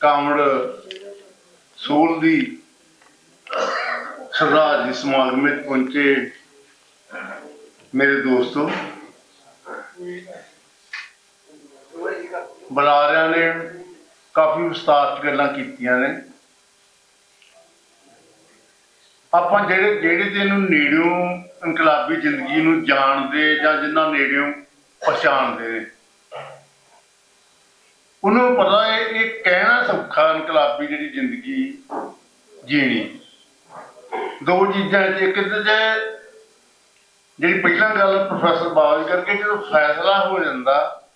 ਕਾਮੜ ਸੂਲ ਦੀ ਸਰਦਾਰ ਜੀ ਸਮਾਗਮ ਵਿੱਚ ਪਹੁੰਚੇ ਮੇਰੇ ਦੋਸਤੋ। ਬੁਲਾਰਿਆਂ ਨੇ ਕਾਫੀ ਵਿਸਤਾਰ ਗੱਲਾਂ ਕੀਤੀਆਂ ਨੇ। ਆਪਾਂ ਜਿਹੜੇ ਜਿਹੜੇ ਜਿਹਨੂੰ ਇਹਨੂੰ ਨੇੜਿਓਂ ਇਨਕਲਾਬੀ ਜ਼ਿੰਦਗੀ ਨੂੰ ਜਾਣਦੇ ਜਾਂ ਜਿੰਨਾ ਨੇੜਿਓਂ ਪਛਾਣਦੇ ਨੇ ਉਹਨੂੰ ਪਤਾ ਹੈ, ਇਹ ਕਹਿਣਾ ਸੌਖਾ ਇਨਕਲਾਬੀ ਜਿਹੜੀ ਜ਼ਿੰਦਗੀ ਜੀਣੀ। ਦੋ ਚੀਜ਼ਾਂ ਚ ਇੱਕ ਤੇ ਜਿਹੜੀ ਪਹਿਲਾਂ ਗੱਲ ਪ੍ਰੋਫੈਸਰ ਬਾਵਲ ਕਰਕੇ ਜਦੋਂ ਫੈਸਲਾ ਹੋ ਜਾਂਦਾ,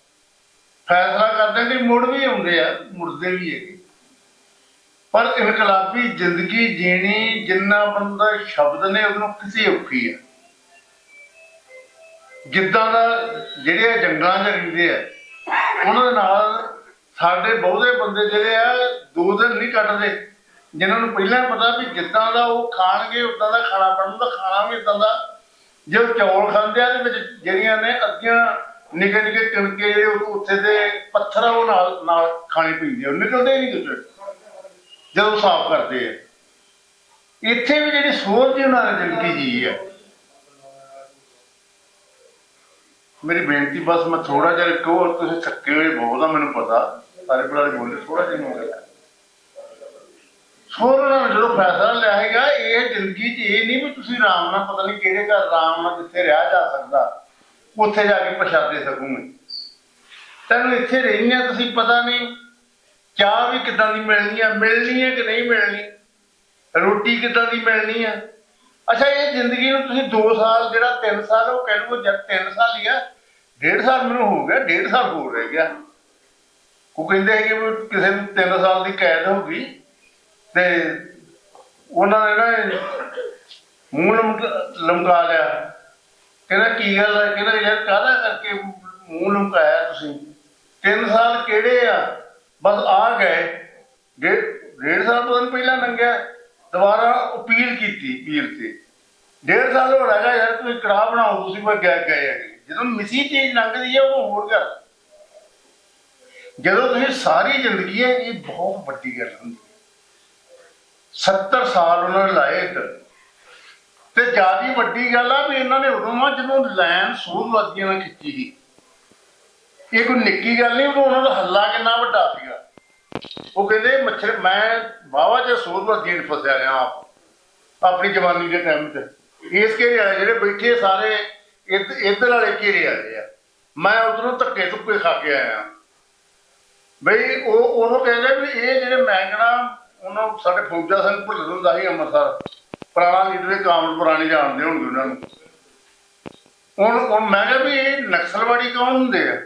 ਫੈਸਲਾ ਕਰਦੇ ਕਿ ਮੁੜ ਵੀ ਆਉਂਦੇ ਆ, ਮੁੜਦੇ ਵੀ ਹੈਗੇ। ਪਰ ਇਨਕਲਾਬੀ ਜ਼ਿੰਦਗੀ ਜੀਣੀ, ਜਿੰਨਾ ਬੰਦਾ ਸ਼ਬਦ ਨੇ, ਉਹਨੂੰ ਕਿਸੇ ਔਖੀ ਆ। ਜਿੱਦਾਂ ਦਾ ਜਿਹੜੇ ਆ ਜੰਗਲਾਂ 'ਚ ਰਹਿੰਦੇ ਆ, ਉਹਨਾਂ ਦੇ ਨਾਲ ਸਾਡੇ ਬਹੁਤੇ ਬੰਦੇ ਜਿਹੜੇ ਆ, ਦੋ ਦਿਨ ਨਹੀਂ ਕੱਟਦੇ। ਜਿਨ੍ਹਾਂ ਨੂੰ ਪਹਿਲਾਂ ਪਤਾ ਵੀ ਜਿੱਦਾਂ ਦਾ ਉਹ ਖਾਣਗੇ, ਉਦਾਂ ਦਾ ਖਾਣਾ ਬਣੂਗਾ ਖਾਣਾ ਵੀ ਇਦਾਂ ਦਾ। ਜੇ ਉਹ ਚੌਲ ਖਾਂਦੇ ਆ ਦੇ ਵਿੱਚ ਜਿਹੜੀਆਂ ਨੇ ਅੱਧੀਆਂ ਨਿੱਕੇ ਨਿੱਕੇ ਕਣਕੇ ਜਿਹੜੇ ਉੱਥੇ ਦੇ ਪੱਥਰ ਆ, ਉਹ ਨਾਲ ਨਾਲ ਖਾਣੇ ਪੀਂਦੇ ਉਹ ਨਿਕਲਦੇ ਹੀ ਨਹੀਂ ਕਿਤੇ, ਜਦੋਂ ਸਾਫ਼ ਕਰਦੇ ਆ। ਇੱਥੇ ਵੀ ਜਿਹੜੀ ਸੋਚ ਜੀ ਉਹਨਾਂ ਨੇ ਜ਼ਿੰਦਗੀ ਜੀ ਹੈ ਮੇਰੀ ਬੇਨਤੀ ਬਸ ਮੈਂ ਥੋੜਾ ਜਿਹਾ ਕਹੋ ਤੁਸੀਂ ਥੱਕੇ ਹੋਏ ਬਹੁਤ ਆ, ਮੈਨੂੰ ਪਤਾ। ਸਾਰੇ ਬੁਲਾਰੇ ਬੋਲੇ ਥੋੜਾ ਜਿਹਾ ਹੋ ਗਿਆ ਸੋਰ ਨਾਲ ਜਦੋਂ ਫੈਸਲਾ ਲਿਆ ਹੈਗਾ, ਇਹ ਜ਼ਿੰਦਗੀ 'ਚ ਇਹ ਨਹੀਂ ਵੀ ਤੁਸੀਂ ਆਰਾਮ ਨਾਲ, ਪਤਾ ਨਹੀਂ ਕਿਹੜੇ ਘਰ ਆਰਾਮ ਨਾਲ ਕਿੱਥੇ ਰਿਹਾ ਜਾ ਸਕਦਾ, ਉੱਥੇ ਜਾ ਕੇ ਪਛਾਦੇ ਸਕੂਗੇ। ਤੈਨੂੰ ਇੱਥੇ ਰਹਿਣਾ ਤੁਸੀਂ ਪਤਾ ਨਹੀਂ ਚਾਹ ਵੀ ਕਿਦਾਂ ਦੀ ਮਿਲਣੀ ਆ, ਮਿਲਣੀ ਹੈ ਕਿ ਨਹੀਂ ਮਿਲਣੀ? ਰੋਟੀ ਕਿਦਾਂ ਦੀ ਮਿਲਣੀ ਆ? ਅੱਛਾ, ਇਹ ਜ਼ਿੰਦਗੀ ਨੂੰ ਤੁਸੀਂ 2 ਸਾਲ, ਜਿਹੜਾ 3 ਸਾਲ, ਉਹ ਕਹਿ ਲਓ ਜਦ 3 ਸਾਲ ਹੀ ਆ, ਡੇਢ ਸਾਲ ਮੈਨੂੰ ਹੋ ਗਿਆ, ਡੇਢ ਸਾਲ ਹੋ ਰਹਿ ਗਿਆ। ਉਹ ਕਹਿੰਦੇ ਕਿ ਕਿਸੇ ਨੂੰ 3 ਸਾਲ ਦੀ ਕੈਦ ਹੋ ਗਈ, ਤੇ ਉਹਨਾਂ ਨੇ ਨਾ ਮੂੰਹ ਲਮਕ- ਲਮਕਾ ਲਿਆ। ਕਹਿੰਦਾ, ਕੀ ਗੱਲ ਹੈ? ਕਹਿੰਦਾ, ਯਾਰ, ਕਾਹਦਾ ਕਰਕੇ ਮੂੰਹ ਲਮਕਾਇਆ ਤੁਸੀਂ? 3 ਸਾਲ ਕਿਹੜੇ ਆ? ਬਸ ਆ ਗਏ। ਡੇਢ ਡੇਢ ਸਾਲ ਤੋਂ ਪਹਿਲਾਂ ਲੰਘਿਆ। ਦੁਬਾਰਾ ਅਪੀਲ ਕੀਤੀ, ਅਪੀਲ ਤੇ। ਡੇਢ ਸਾਲ ਹੋ ਰਿਹਾ ਯਾਰ ਤੁਸੀਂ ਕੜਾਹ ਬਣਾਓ, ਤੁਸੀਂ ਮੈਂ ਗਏ ਗਏ ਹੈਗੇ। ਜਦੋਂ ਮਿਸੀ ਚੀਜ਼ ਲੰਘਦੀ ਹੈ ਉਹ ਹੋਰ ਕਰ ਜਦੋਂ ਤੁਸੀਂ ਸਾਰੀ ਜ਼ਿੰਦਗੀ ਹੈ ਇਹ ਬਹੁਤ ਵੱਡੀ ਗੱਲ ਹੁੰਦੀ ਹੈ 70 ਸਾਲ ਉਹਨਾਂ ਨੇ ਲਾਏ ਇੱਧਰ। ਤੇ ਜਿਆਦੀ ਵੱਡੀ ਗੱਲ ਆ ਵੀ ਇਹਨਾਂ ਨੇ ਉਦੋਂ ਆ ਜਦੋਂ ਲੈਨ ਸੂਰਵਾਦੀਆਂ ਨਾਲ ਕੀਤੀ ਸੀ। ਇਹ ਕੋਈ ਨਿੱਕੀ ਗੱਲ ਨਹੀਂ ਉਦੋਂ ਉਹਨਾਂ ਦਾ ਹੱਲਾ ਕਿੰਨਾ ਵੱਡਾ ਸੀਗਾ। ਉਹ ਕਹਿੰਦੇ, ਮੱਛਰ, ਮੈਂ ਬਾਵਾ ਜੇ ਸੂਰਵਾਦੀਆਂ ਨੇ ਫਸਿਆ ਰਿਹਾ ਆਪ, ਆਪਣੀ ਜਵਾਨੀ ਦੇ ਟਾਈਮ ਤੇ। ਇਸ ਘੇਰੇ ਵਾਲੇ ਜਿਹੜੇ ਬੈਠੇ ਸਾਰੇ ਇੱਧਰ ਵਾਲੇ ਘੇਰੇ ਵਾਲੇ ਆ। ਮੈਂ ਉਧਰੋਂ ਧੱਕੇ ਧੁੱਕੇ ਖਾ ਕੇ ਆਇਆ। ਬਈ, ਉਹ, ਉਹਨੂੰ ਕਹਿੰਦੇ ਵੀ ਇਹ ਜਿਹੜੇ ਮੈਂ ਕਹਣਾ ਉਹਨਾਂ ਸਾਡੇ ਫੌਜਾ ਸਿੰਘ ਭੁੱਲਰ ਹੁੰਦਾ ਸੀ ਅੰਮ੍ਰਿਤਸਰ। ਪੁਰਾਣਾ ਲੀਡਰ ਕਾਮਲ ਪੁਰਾਣੇ ਜਾਣਦੇ ਹੋਣਗੇ ਉਹਨਾਂ ਨੂੰ। ਹੁਣ ਹੁਣ ਮੈਂ ਕਿਹਾ ਵੀ ਇਹ ਨਕਸਲਵਾੜੀ ਕੌਣ ਹੁੰਦੇ ਆ?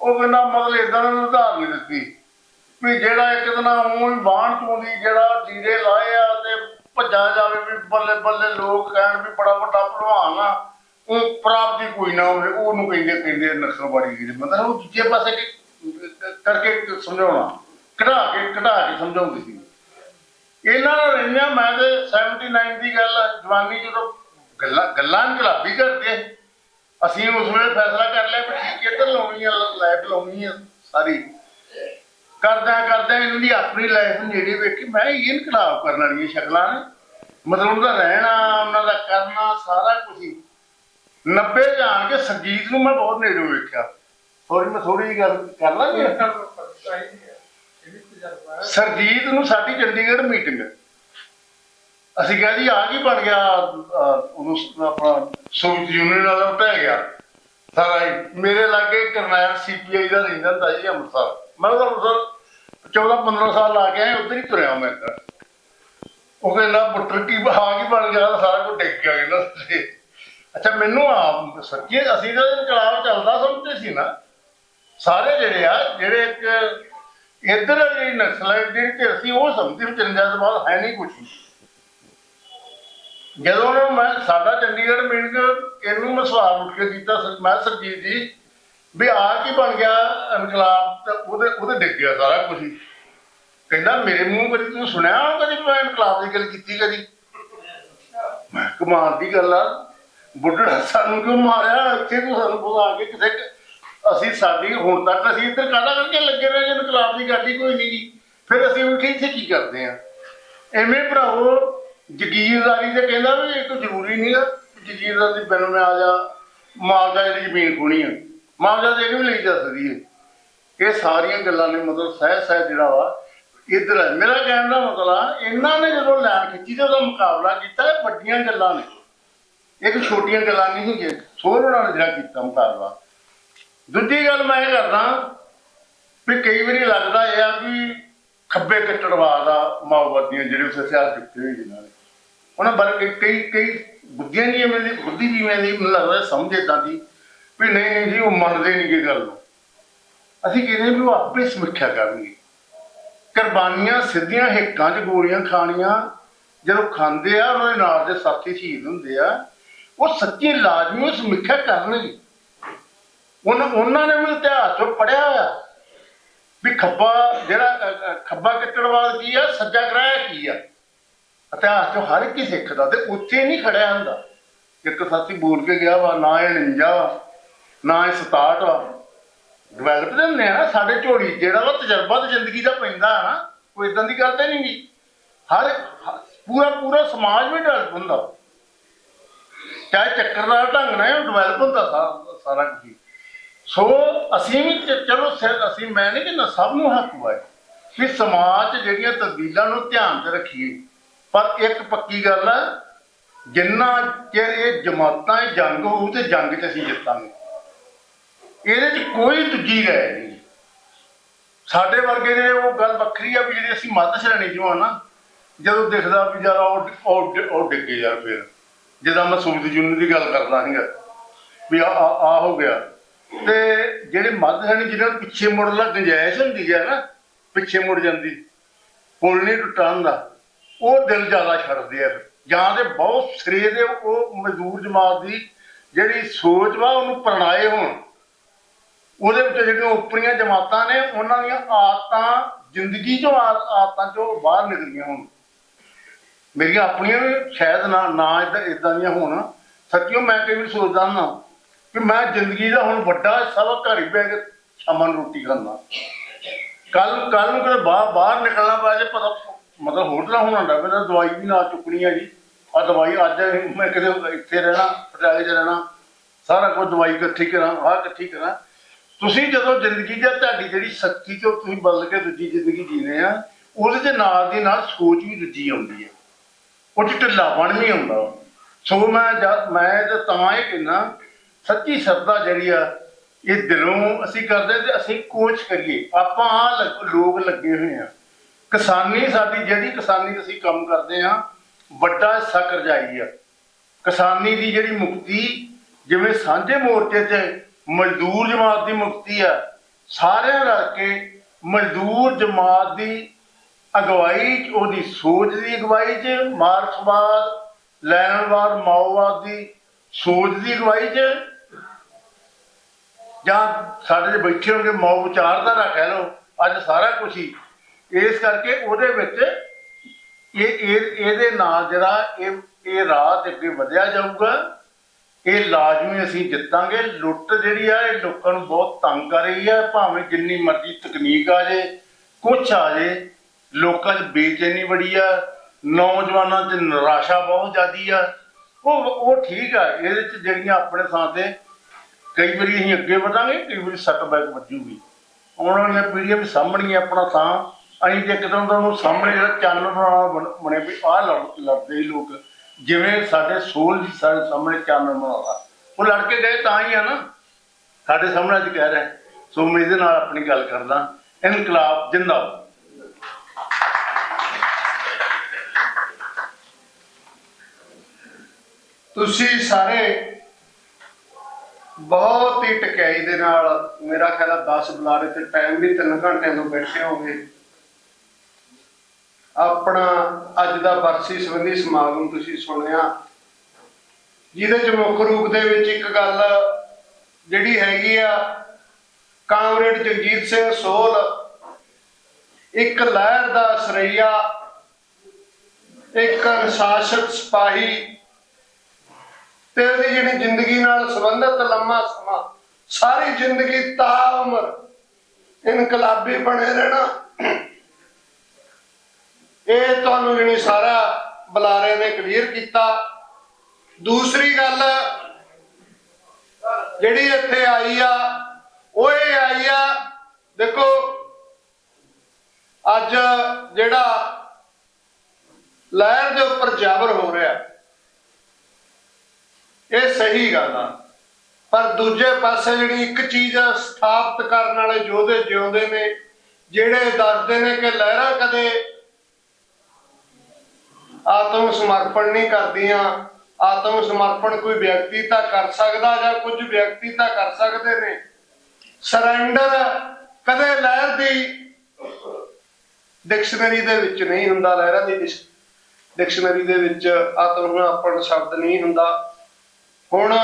ਉਹ ਕਹਿੰਦਾ ਮਤਲਬ ਇਦਾਂ ਦਾ ਉਦਾਹਰਨ ਦਿੱਤੀ। ਵੀ ਜਿਹੜਾ ਇੱਕ ਦਿਨ ਉਹ ਹੀ ਬਾਣ ਤੋਂ ਦੀ ਜਿਹੜਾ ਜੀਰੇ ਲਾਏ ਆ ਤੇ ਭੱਜਾ ਜਾਵੇ ਵੀ ਬੱਲੇ ਬੱਲੇ ਲੋਕ ਕਹਿਣ ਵੀ ਬੜਾ ਵੱਡਾ ਭਲਵਾਨ ਆ, ਉਹ ਪ੍ਰਾਪਤੀ ਕੋਈ ਨਾ ਹੋਵੇ, ਉਹਨੂੰ ਕਹਿੰਦੇ ਕਹਿੰਦੇ ਨਕਸਲਵਾੜੀ ਦੀ। ਮਤਲਬ ਉਹ ਦੂਜੇ ਪਾਸੇ ਕਰਕੇ ਸਮਝਾਉਣਾ, ਕਢਾ ਕੇ ਕਢਾ ਕੇ ਸਮਝਾਉਂਦੀ ਸੀ। ਇਹਨਾਂ ਨਾਲ ਰਹਿੰਦਿਆਂ ਮੈਂ ਤੇ 79 ਦੀ ਗੱਲ ਜਵਾਨੀ ਜਦੋਂ ਗੱਲਾਂ ਗੱਲਾਂ ਇਨਕਲਾਬੀ ਕਰਦੇ, ਅਸੀਂ ਉਸ ਵੇਲੇ ਫੈਸਲਾ ਕਰ ਲਿਆ ਕਿ ਠੀਕ ਲਾਉਣੀ ਆ ਲਾਈਫ ਲਾਉਣੀ ਆ ਸਾਰੀ। ਕਰਦਾ ਕਰਦਾ ਇਹਨਾਂ ਦੀ ਆਪਣੀ ਲਾਈਫ ਨੇੜੇ ਵੇਖੀ ਮੈਂ ਇਹ ਇਨਕਲਾਬ ਕਰਨ ਵਾਲੀਆਂ ਸ਼ਕਲਾਂ ਨੇ ਮਤਲਬ ਉਹਦਾ ਰਹਿਣਾ ਉਹਨਾਂ ਦਾ ਕਰਨਾ ਸਾਰਾ ਕੁਝ ਹੀ। 90 ਜਾਣ ਕੇ ਸੰਗੀਤ ਨੂੰ ਮੈਂ ਬਹੁਤ ਨੇੜੇ ਵੇਖਿਆ। ਥੋੜੀ ਮੈਂ ਥੋੜੀ ਜਿਹੀ ਗੱਲ ਕਰ ਲਾਂਗੇ ਸਰਜੀਤ ਨੂੰ ਸਾਡੀ ਚੰਡੀਗੜ੍ਹ ਮੀਟਿੰਗ ਅਸੀਂ ਕਿਹਾ ਜੀ ਆ ਕੀ ਬਣ ਗਿਆ? ਉਹਨੂੰ ਆਪਣਾ ਸੋਵੀਅਤ ਯੂਨੀਅਨ ਵਾਲਾ ਢਹਿ ਗਿਆ। ਸਾਰਾ ਮੇਰੇ ਲਾਗੇ ਕਰਨੈਲ ਸੀਪੀਆਈ ਦਾ ਰਹਿੰਦਾ ਹੁੰਦਾ ਜੀ ਅੰਮ੍ਰਿਤਸਰ। ਮੈਂ ਉਹਦਾ ਅੰਮ੍ਰਿਤਸਰ 14 15 ਸਾਲ ਲਾ ਕੇ ਆਇਆ ਉਧਰ ਹੀ ਤੁਰਿਆ ਮੈਂ ਤਾਂ ਉਹ ਕਹਿੰਦਾ ਪੁੱਤਰ ਕੀ ਆ ਕੀ ਬਣ ਗਿਆ ਸਾਰਾ ਕੁਝ ਡਿੱਗ ਗਿਆ ਕਹਿੰਦਾ ਅੱਛਾ, ਮੈਨੂੰ ਆ ਸੱਚੀ ਅਸੀਂ ਤਾਂ ਇਨਕਲਾਬ ਚੱਲਦਾ ਸਮਝਦੇ ਸੀ ਨਾ। ਸਾਰੇ ਜਿਹੜੇ ਆ, ਜਿਹੜੇ ਇੱਕ ਇੱਧਰ ਜਿਹੜੀ ਨਕਸਲਾਈਟ ਜਿਹੜੀ ਤੇ ਅਸੀਂ ਉਹ ਸਮਝਦੇ ਵੀ 53 ਤੋਂ ਬਾਅਦ ਹੈ ਨਹੀਂ ਕੁਝ ਜਦੋਂ ਮੈਂ, ਸਾਡਾ ਚੰਡੀਗੜ੍ਹ ਮੀਟਿੰਗ ਇਹਨੂੰ ਮੈਂ ਸਵਾਲ ਉੱਠ ਕੇ ਕੀਤਾ ਮੈਂ ਸਰਜੀਤ ਜੀ ਵੀ ਆ ਕੀ ਬਣ ਗਿਆ ਇਨਕਲਾਬ ਤੇ ਉਹਦੇ ਉਹਦੇ ਡਿੱਗ ਗਿਆ ਸਾਰਾ ਕੁਝ ਹੀ। ਕਹਿੰਦਾ ਮੇਰੇ ਮੂੰਹ ਕਦੀ ਤੂੰ ਸੁਣਿਆ ਕਦੀ ਮੈਂ ਇਨਕਲਾਬ ਦੀ ਗੱਲ ਕੀਤੀ ਕਦੀ? ਮੈਂ ਕਮਾਲ ਦੀ ਗੱਲ ਆ। ਬੁੱਢੜਾ ਸਾਨੂੰ ਕਿਉਂ ਮਾਰਿਆ? ਇੱਥੇ ਤੂੰ ਸਾਨੂੰ ਬੁਲਾ ਕੇ ਕਿਤੇ ਅਸੀਂ ਸਾਡੀ, ਹੁਣ ਤੱਕ ਅਸੀਂ ਇੱਧਰ ਕਾਹਦਾ ਕਰਕੇ ਲੱਗੇ ਰਹੇ ਜੇ ਇਨਕਲਾਬ ਦੀ ਗਾਡੀ ਕੋਈ ਨਹੀਂ ਗੀ ਫਿਰ ਅਸੀਂ ਉੱਠ ਇੱਥੇ ਕੀ ਕਰਦੇ ਆ? ਐਵੇਂ ਭਰਾਵੋ, ਜ਼ਗੀਰਦਾਰੀ ਤੇ ਕਹਿੰਦਾ ਵੀ ਇਹ ਕੋਈ ਜ਼ਰੂਰੀ ਨਹੀਂ ਆ ਕਿ ਜ਼ਗੀਰਦਾਰ ਦੀ ਬਿਨ ਮੈਂ ਆ ਜਾ ਮਾਲਦਾ ਜਿਹੜੀ ਜ਼ਮੀਨ ਖੋਣੀ ਆ। ਮੁਆਵਜ਼ਾ ਦੇ ਵੀ ਲਈ ਜਾ ਸਕਦੀ ਹੈ ਇਹ ਸਾਰੀਆਂ ਗੱਲਾਂ ਨੇ ਮਤਲਬ ਸਹਿ ਸਹਿ ਜਿਹੜਾ ਵਾ, ਇੱਧਰ ਹੈ ਮੇਰਾ ਕਹਿਣ ਦਾ ਮਤਲਬ ਇਹਨਾਂ ਨੇ ਜਦੋਂ ਲੈਣ ਖਿੱਚੀ ਤੇ ਉਹਦਾ ਮੁਕਾਬਲਾ ਕੀਤਾ, ਇਹ ਵੱਡੀਆਂ ਗੱਲਾਂ ਨੇ। ਇੱਕ ਛੋਟੀਆਂ ਗੱਲਾਂ ਨਹੀਂ ਹੈਗੀਆਂ ਸੋਹਣ ਉਹਨਾਂ ਨੇ ਜਿਹੜਾ ਕੀਤਾ ਮੁਕਾਬਲਾ। ਦੂਜੀ ਗੱਲ ਮੈਂ ਇਹ ਕਰਦਾ ਵੀ ਕਈ ਵਾਰੀ ਲੱਗਦਾ ਇਹ ਆ ਵੀ ਖੱਬੇ ਕੱਟੜਵਾ ਦਾ ਮਾਓਵਾਦੀਆਂ ਜਿਹੜੇ ਉਸ ਹਥਿਆਰ ਚੁੱਕੇ ਹੋਏ ਜਿਨ੍ਹਾਂ ਨੇ। ਉਹਨਾਂ ਬਾਰੇ ਕਈ ਕਈ ਬੁੱਧੀਆਂ ਨਹੀਂ ਐਵੇਂ ਦੀ ਬੁੱਧੀ ਜਿਵੇਂ ਦੀ ਮੈਨੂੰ ਲੱਗਦਾ ਸਮਝ ਏਦਾਂ ਦੀ ਵੀ ਨਹੀਂ ਨਹੀਂ ਜੀ, ਉਹ ਮੰਨਦੇ ਨਹੀਂ ਕਿ ਗੱਲ ਨੂੰ। ਅਸੀਂ ਕਹਿੰਦੇ ਵੀ ਉਹ ਆਪੇ ਸਮੀਖਿਆ ਕਰਨਗੇ। ਕੁਰਬਾਨੀਆਂ ਸਿੱਧੀਆਂ ਹਿੱਕਾਂ 'ਚ ਗੋਲੀਆਂ ਖਾਣੀਆਂ, ਜਦੋਂ ਖਾਂਦੇ ਆ, ਉਹਨਾਂ ਦੇ ਨਾਲ ਦੇ ਸਾਥੀ ਸ਼ਹੀਦ ਹੁੰਦੇ ਆ, ਉਹ ਸੱਚੀ ਲਾਜ਼ਮੀ ਸਮੀਖਿਆ ਕਰਨਗੇ। ਉਹਨਾਂ ਉਹਨਾਂ ਨੇ ਵੀ ਇਤਿਹਾਸ ਚੋਂ ਪੜਿਆ ਹੋਇਆ ਵੀ ਖੱਬਾ ਜਿਹੜਾ ਖੱਬਾ ਕੱਟੜਵਾਦ ਕੀ ਆ, ਸੱਜਾ ਗ੍ਰਹਿ ਕੀ ਆ? ਇਤਿਹਾਸ ਚੋਂ ਹਰ ਇੱਕ ਸਿੱਖ ਦਾ ਤੇ ਉੱਥੇ ਨਹੀਂ ਖੜਿਆ ਹੁੰਦਾ। ਇੱਕ ਸਾਥੀ ਬੋਲ ਕੇ ਗਿਆ ਵਾ, ਨਾ ਇਹ 49 ਵਾ। ਨਾ ਇਹ 67 ਵਾ ਡਿਵੈਲਪ ਦੇ ਹੁੰਦੇ ਆ ਨਾ ਸਾਡੇ ਝੋਲੀ, ਜਿਹੜਾ ਵਾ ਤਜਰਬਾ ਤੇ ਜ਼ਿੰਦਗੀ ਦਾ ਪੈਂਦਾ ਹੈ ਨਾ, ਕੋਈ ਇਦਾਂ ਦੀ ਗੱਲ ਤਾਂ ਨਹੀਂ ਗੀ। ਹਰ ਪੂਰਾ ਪੂਰਾ ਸਮਾਜ ਵੀ ਡਿਵੈਲਪ ਹੁੰਦਾ। ਚਾਹੇ ਚੱਕਰਦਾਰ ਢੰਗ ਨਾਲ ਡਿਵੈਲਪ ਹੁੰਦਾ ਸਾਰਾ ਕੁਝ ਸੋ ਅਸੀਂ ਵੀ ਚਲੋ ਸ- ਅਸੀਂ, ਮੈਂ ਨਹੀਂ ਕਹਿੰਦਾ ਸਭ ਨੂੰ ਹੱਕ ਵਾਏ ਕਿ ਸਮਾਜ ਜਿਹੜੀਆਂ ਤਬਦੀਲਾਂ ਨੂੰ ਧਿਆਨ 'ਚ ਰੱਖੀਏ। ਪਰ ਇੱਕ ਪੱਕੀ ਗੱਲ ਹੈ ਜਿੰਨਾ ਚਿਰ ਇਹ ਜਮਾਤਾਂ, ਇਹ ਜੰਗ ਹੋਊ ਤੇ ਜੰਗ 'ਚ ਅਸੀਂ ਜਿੱਤਾਂਗੇ। ਇਹਦੇ 'ਚ ਕੋਈ ਦੂਜੀ ਰਾਏ ਨਹੀਂ। ਸਾਡੇ ਵਰਗੇ ਦੇ ਉਹ ਗੱਲ ਵੱਖਰੀ ਆ ਵੀ ਜਿਹੜੀ ਅਸੀਂ ਮੱਧ ਸ਼੍ਰੇਣੀ 'ਚੋਂ ਆ ਨਾ, ਜਦੋਂ ਦਿਖਦਾ ਵੀ ਯਾਰ ਉਹ ਉਹ ਡਿੱਗੇ ਯਾਰ ਫਿਰ। ਜਿੱਦਾਂ ਮੈਂ ਸੂਰਜ ਜੁਨ ਦੀ ਗੱਲ ਕਰਦਾ ਸੀਗਾ, ਵੀ ਆ ਆ ਹੋ ਗਿਆ। ਤੇ ਜਿਹੜੇ ਮੱਧ ਸ਼੍ਰੇਣੀ ਜਿਹਨਾਂ ਨੂੰ ਪਿੱਛੇ ਮੁੜਨ ਲੱਗ ਗੁੰਜਾਇਸ਼ ਹੁੰਦੀ ਹੈ ਨਾ, ਪਿੱਛੇ ਮੁੜ ਜਾਂਦੀ, ਪੁਲ ਨਹੀਂ ਟੁੱਟਾ ਹੁੰਦਾ, ਉਹ ਦਿਲ ਜ਼ਿਆਦਾ ਛੱਡਦੇ ਆ ਜਾਂ ਤੇ ਬਹੁਤ ਸਿਰੇ ਦੇ ਉਹ ਮਜ਼ਦੂਰ ਜਮਾਤ ਦੀ ਜਿਹੜੀ ਸੋਚ ਵਾ, ਉਹਨੂੰ ਪ੍ਰਣਾਏ ਹੋਣ। ਉਹਦੇ ਵਿੱਚ ਜਿਹੜੀਆਂ ਉਪਰੀਆਂ ਜਮਾਤਾਂ ਨੇ, ਉਹਨਾਂ ਦੀਆਂ ਆਦਤਾਂ, ਜ਼ਿੰਦਗੀ ਚੋਂ ਆਦਤਾਂ ਚੋਂ ਬਾਹਰ ਨਿਕਲੀਆਂ ਹੋਣ। ਮੇਰੀਆਂ ਆਪਣੀਆਂ ਵੀ ਸ਼ਾਇਦ ਨਾ ਨਾ ਇਦਾਂ ਇਦਾਂ ਦੀਆਂ ਹੋਣ। ਸੱਚਿਓ ਮੈਂ ਕਈ ਵਾਰ ਸੋਚਦਾ ਨਾ ਕਿ ਮੈਂ ਜ਼ਿੰਦਗੀ ਦਾ ਹੁਣ ਵੱਡਾ ਹਿੱਸਾ ਘਰ ਹੀ ਬਹਿ ਕੇ ਸ਼ਾਮਾਂ ਨੂੰ ਰੋਟੀ ਖਾਂਦਾ। ਕੱਲ ਕੱਲ ਨੂੰ ਕਿਤੇ ਬਾਹਰ ਬਾਹਰ ਨਿਕਲਣਾ ਪੈ ਜੇ, ਪਤਾ ਮਤਲਬ ਹੋਟਲਾਂ ਹੋਣਾ ਹੁੰਦਾ ਮੇਰਾ ਦਵਾਈ ਵੀ ਨਾ ਚੁੱਕਣੀ ਹੈ ਜੀ। ਆ ਦਵਾਈ ਅੱਜ ਮੈਂ ਕਿਤੇ ਇੱਥੇ ਰਹਿਣਾ, ਪਟਿਆਲੇ 'ਚ ਰਹਿਣਾ, ਸਾਰਾ ਕੁਝ ਦਵਾਈ ਇਕੱਠੀ ਕਰਾਂ, ਆਹ ਇਕੱਠੀ ਕਰਾਂ। ਤੁਸੀਂ ਜਦੋਂ ਜ਼ਿੰਦਗੀ ਦਾ ਤੁਹਾਡੀ ਜਿਹੜੀ ਸ਼ਕਤੀ ਤੋਂ ਤੁਸੀਂ ਬਦਲ ਕੇ ਦੂਜੀ ਜ਼ਿੰਦਗੀ ਜੀਨੇ ਆ, ਉਹਦੇ ਦੇ ਨਾਲ ਦੀ ਨਾਲ ਸੋਚ ਵੀ ਦੂਜੀ ਆਉਂਦੀ ਹੈ ਉਹ ਢਿੱਲਾਪਣ ਵੀ ਆਉਂਦਾ ਸੋ ਮੈਂ ਜਦ ਮੈਂ ਤਾਂ ਇਹ ਕਹਿੰਦਾ, ਸੱਚੀ ਸ਼ਰਧਾ ਜਿਹੜੀ ਆ, ਇਹ ਦਿਲੋਂ ਅਸੀਂ ਕਰਦੇ ਤੇ ਅਸੀਂ ਕੋਚ ਕਰੀਏ। ਆਪਾਂ ਆ ਲੋਕ ਲੱਗੇ ਹੋਏ ਆ। ਕਿਸਾਨੀ ਸਾਡੀ ਜਿਹੜੀ ਕਿਸਾਨੀ 'ਚ ਅਸੀਂ ਕੰਮ ਕਰਦੇ ਆ, ਵੱਡਾ ਹਿੱਸਾ ਕਰਜਾਈ ਆ। ਕਿਸਾਨੀ ਦੀ ਜਿਹੜੀ ਮੁਕਤੀ, ਜਿਵੇਂ ਸਾਂਝੇ ਮੋਰਚੇ 'ਚ ਮਜ਼ਦੂਰ ਜਮਾਤ ਦੀ ਮੁਕਤੀ ਆ। ਸਾਰਿਆਂ ਰਲ ਕੇ ਮਜ਼ਦੂਰ ਜਮਾਤ ਦੀ ਅਗਵਾਈ 'ਚ, ਉਹਦੀ ਸੋਚ ਦੀ ਅਗਵਾਈ 'ਚ, ਮਾਰਕਸਵਾਦ ਲੈਨਵਾਦ ਮਾਓਵਾਦ ਦੀ ਸੋਚ ਦੀ ਅਗਵਾਈ 'ਚ, ਜਾਂ ਸਾਡੇ ਦੇ ਬੈਠੇ ਹੋਣਗੇ, ਮਾਓ ਵਿਚਾਰਧਾਰਾ ਕਹਿ ਲਓ, ਅੱਜ ਸਾਰਾ ਕੁਝ ਹੀ। ਇਸ ਕਰਕੇ ਉਹਦੇ ਵਿੱਚ ਇਹ, ਇਹਦੇ ਨਾਲ ਜਿਹੜਾ ਇਹ ਇਹ ਰਾਹ ਤੇ ਅੱਗੇ ਵਧਿਆ ਜਾਊਗਾ। ਇਹ ਲਾਜ਼ਮੀ ਅਸੀਂ ਜਿੱਤਾਂਗੇ। ਲੁੱਟ ਜਿਹੜੀ ਆ, ਇਹ ਲੋਕਾਂ ਨੂੰ ਬਹੁਤ ਤੰਗ ਕਰ ਰਹੀ ਆ। ਭਾਵੇਂ ਜਿੰਨੀ ਮਰਜ਼ੀ ਤਕਨੀਕ ਆ ਜੇ, ਕੁਛ ਆ ਜੇ, ਲੋਕਾਂ 'ਚ ਬੇਚੈਨੀ ਬੜੀ ਆ, ਨੌਜਵਾਨਾਂ 'ਚ ਨਿਰਾਸ਼ਾ ਬਹੁਤ ਜ਼ਿਆਦੀ ਆ। ਉਹ ਉਹ ਠੀਕ ਆ, ਇਹਦੇ 'ਚ ਜਿਹੜੀਆਂ ਆਪਣੇ ਥਾਂ ਤੇ ਕਈ ਵਾਰੀ ਅਸੀਂ ਅੱਗੇ ਵਧਾਂਗੇ, ਕਈ ਵਾਰੀ ਸੱਟ ਬੈਕ ਵੱਜੂਗੀ। ਆਉਣ ਵਾਲੀਆਂ ਪੀੜ੍ਹੀਆਂ ਵੀ ਸਾਹਮਣੀਆਂ ਆਪਣਾ ਥਾਂ। ਅਸੀਂ ਤੇ ਇੱਕਦਮ ਦਾ ਉਹਨੂੰ ਸਾਹਮਣੇ ਜਿਹੜਾ ਚੰਨ ਬਣਾਉਣਾ ਬਣੇ ਵੀ ਆਹ ਲੜ- ਲੜਦੇ ਲੋਕ। ਜਿਵੇਂ ਸਾਡੇ ਸੋਲ ਜੀ ਸਾਡੇ ਸਾਹਮਣੇ ਚੰਨ ਬਣਾਉਂਦਾ ਉਹ ਲੜ ਕੇ ਗਏ ਤਾਂ ਹੀ ਆ ਨਾ। ਸਾਡੇ ਸਾਹਮਣੇ ਅੱਜ ਕਹਿ ਰਿਹਾ ਸੋ ਮੈਂ ਇਹਦੇ ਨਾਲ ਆਪਣੀ ਗੱਲ ਕਰਦਾ, ਇਨਕਲਾਬ ਜਿੰਦਾਬਾਦ। ਤੁਸੀਂ ਸਾਰੇ ਬਹੁਤ ਹੀ ਟਕਿਆਈ ਦੇ ਨਾਲ ਮੇਰਾ ਖਿਆਲ ਆ 10 ਬੁਲਾਰੇ ਤੇ ਟਾਈਮ ਵੀ 3 ਘੰਟਿਆਂ ਤੋਂ ਬੈਠੇ ਹੋਗੇ ਆਪਣਾ ਅੱਜ ਦਾ ਬਰਸੀ ਸੰਬੰਧੀ ਸਮਾਗਮ ਤੁਸੀਂ ਸੁਣਿਆ। ਜਿਹਦੇ ਚ ਮੁੱਖ ਰੂਪ ਦੇ ਵਿੱਚ ਇੱਕ ਗੱਲ ਜਿਹੜੀ ਹੈਗੀ ਆ, ਕਾਮਰੇਡ ਜਗਜੀਤ ਸਿੰਘ ਸੋਹਲ ਇੱਕ ਲਹਿਰ ਦਾ ਸਰਈਆ, ਇੱਕ ਅਨੁਸ਼ਾਸਕ ਸਿਪਾਹੀ ਤੇ ਉਹਦੀ ਜਿਹੜੀ ਜ਼ਿੰਦਗੀ ਨਾਲ ਸੰਬੰਧਿਤ ਲੰਮਾ ਸਮਾਂ, ਸਾਰੀ ਜ਼ਿੰਦਗੀ ਤਾ ਉਮਰ ਇਨਕਲਾਬੀ ਬਣੇ ਰਹਿਣਾ। ਇਹ ਤੁਹਾਨੂੰ ਜਿਹੜੀ ਸਾਰਾ ਬੁਲਾਰੇ ਨੇ ਕਲੀਅਰ ਕੀਤਾ। ਦੂਸਰੀ ਗੱਲ, ਜਿਹੜੀ ਇੱਥੇ ਆਈ ਆ, ਉਹ ਇਹ ਆਈ ਆ, ਦੇਖੋ, ਅੱਜ ਜਿਹੜਾ ਲਹਿਰ ਦੇ ਉੱਪਰ ਜਾਬਰ ਹੋ ਰਿਹਾ, ਇਹ ਸਹੀ ਗੱਲ ਆ। ਪਰ ਦੂਜੇ ਪਾਸੇ ਜਿਹੜੀ ਇੱਕ ਚੀਜ਼ ਸਥਾਪਿਤ ਕਰਨ ਵਾਲੇ ਯੋਧੇ ਜਿਉਂਦੇ ਨੇ, ਜਿਹੜੇ ਦੱਸਦੇ ਨੇ ਕਿ ਲਹਿਰਾਂ ਕਦੇ ਆਤਮ ਸਮਰਪਣ ਨਹੀਂ ਕਰਦੀਆਂ। ਆਤਮ ਸਮਰਪਣ ਕੋਈ ਵਿਅਕਤੀ ਤਾਂ ਕਰ ਸਕਦਾ ਜਾਂ ਕੁਝ ਵਿਅਕਤੀ ਤਾਂ ਕਰ ਸਕਦੇ ਨੇ। ਸਰੈਂਡਰ ਕਦੇ ਲਹਿਰ ਦੀ ਡਿਕਸ਼ਨਰੀ ਦੇ ਵਿੱਚ ਨਹੀਂ ਹੁੰਦਾ, ਲਹਿਰਾਂ ਦੀ ਡਿਕਸ਼ਨਰੀ ਦੇ ਵਿੱਚ ਆਤਮ ਸਮਰਪਣ ਸ਼ਬਦ ਨਹੀਂ ਹੁੰਦਾ। ਹੁਣ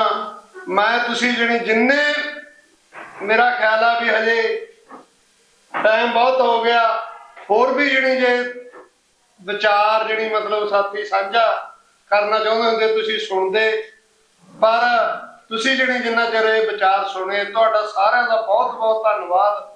ਮੈਂ ਤੁਸੀਂ ਜਿਹੜੀ ਜਿੰਨੇ ਮੇਰਾ ਖਿਆਲ ਆ ਵੀ ਹਜੇ ਟਾਈਮ ਬਹੁਤ ਹੋ ਗਿਆ, ਹੋਰ ਵੀ ਜਿਹੜੀ ਜੇ ਵਿਚਾਰ ਜਿਹੜੀ ਮਤਲਬ ਸਾਥੀ ਸਾਂਝਾ ਕਰਨਾ ਚਾਹੁੰਦੇ ਹੁੰਦੇ, ਤੁਸੀਂ ਸੁਣਦੇ। ਪਰ ਤੁਸੀਂ ਜਿਹੜੀ ਜਿੰਨਾ ਚਿਰ ਇਹ ਵਿਚਾਰ ਸੁਣੇ, ਤੁਹਾਡਾ ਸਾਰਿਆਂ ਦਾ ਬਹੁਤ ਬਹੁਤ ਧੰਨਵਾਦ।